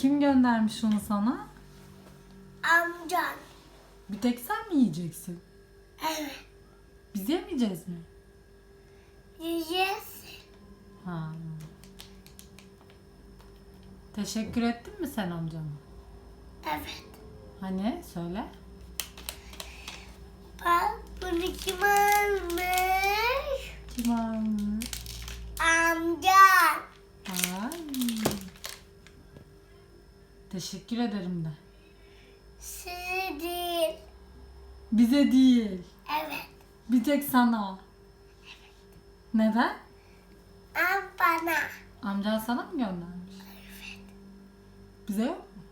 Kim göndermiş onu sana? Amcan. Bir tek sen mi yiyeceksin? Evet. Biz yemeyeceğiz mi? Yiyeceğiz. Ha. Teşekkür ettin mi sen amcama? Evet. Hani söyle. Bak bunu kim almış? Kim almış? Amcan. Ay. Teşekkür ederim de. Sizi değil. Bize değil. Evet. Bir tek sana. Neden? Am bana. Amcan sana mı göndermiş? Bize yok mu?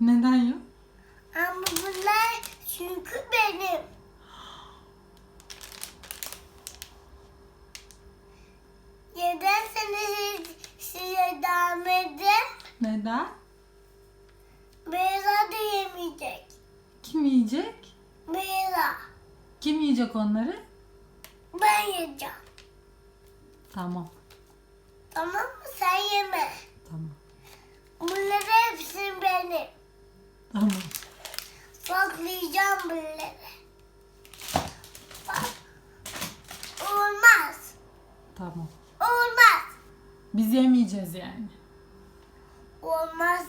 Neden yok? Ama bunlar çünkü benim. Neden seni size edin? Neden? Beyza da yemeyecek. Kim yiyecek? Beyza. Kim yiyecek onları? Ben yiyeceğim. Tamam. Tamam mı? Sen yeme. Tamam. Bunları hepsi benim. Tamam. Saklayacağım bunları. Bak. Olmaz. Tamam. Olmaz. Biz yemeyeceğiz yani. Olmaz.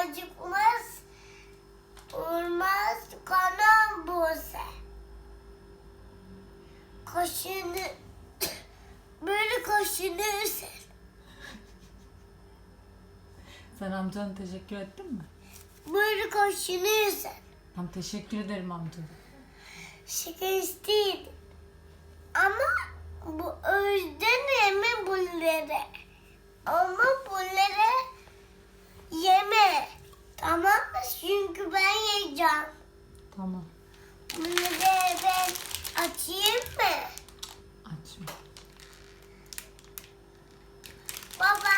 Acıkmaz. Olmaz kanal bose. Kaşını böyle kaşınırsın. Sen amcana teşekkür ettin mi? Böyle kaşınırsın. Tamam teşekkür ederim amca. İstedim. Ama bu özden yeme yapacağım. Tamam. Bunu da ben açayım mı? Açma. Baba